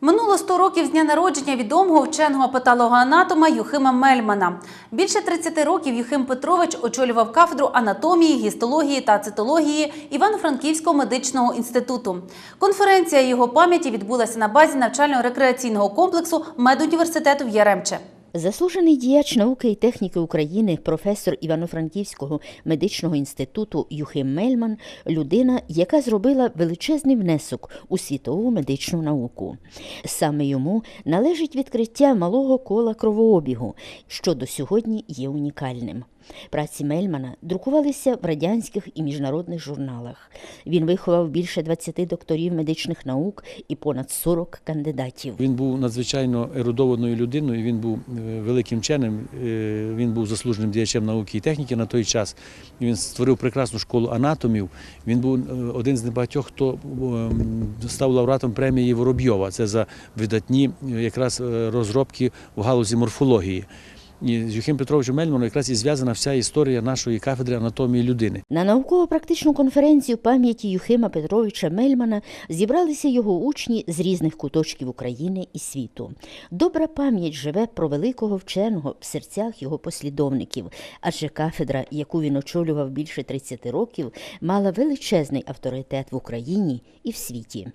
Минуло 100 років з дня народження відомого вченого патологоанатома Юхима Мельмана. Більше 30 років Юхим Петрович очолював кафедру анатомії, гістології та цитології Івано-Франківського медичного інституту. Конференція його пам'яті відбулася на базі навчально-рекреаційного комплексу медуніверситету в Яремче. Заслужений діяч науки і техніки України, професор Івано-Франківського медичного інституту Юхим Мельман людина, яка зробила величезний внесок у світову медичну науку. Саме йому належить відкриття малого кола кровообігу, що до сьогодні є унікальним. Праці Мельмана друкувалися в радянських і міжнародних журналах. Він виховав більше 20 докторів медичних наук і понад 40 кандидатів. Він був надзвичайно ерудованою людиною. Він був великим вченим. е, Він був заслуженим діячем науки і техніки на той час. Він створив прекрасну школу анатомів. Він був е, один з небагатьох, хто ем, став лауреатом премії Воробйова. Це за видатні е, якраз е, розробки в галузі морфології. І з Юхим Петровичем Мельманом якраз і зв'язана вся історія нашої кафедри анатомії людини. На науково-практичну конференцію пам'яті Юхима Петровича Мельмана зібралися його учні з різних куточків України і світу. Добра пам'ять живе про великого вченого в серцях його послідовників, адже кафедра, яку він очолював більше 30 років, мала величезний авторитет в Україні і в світі.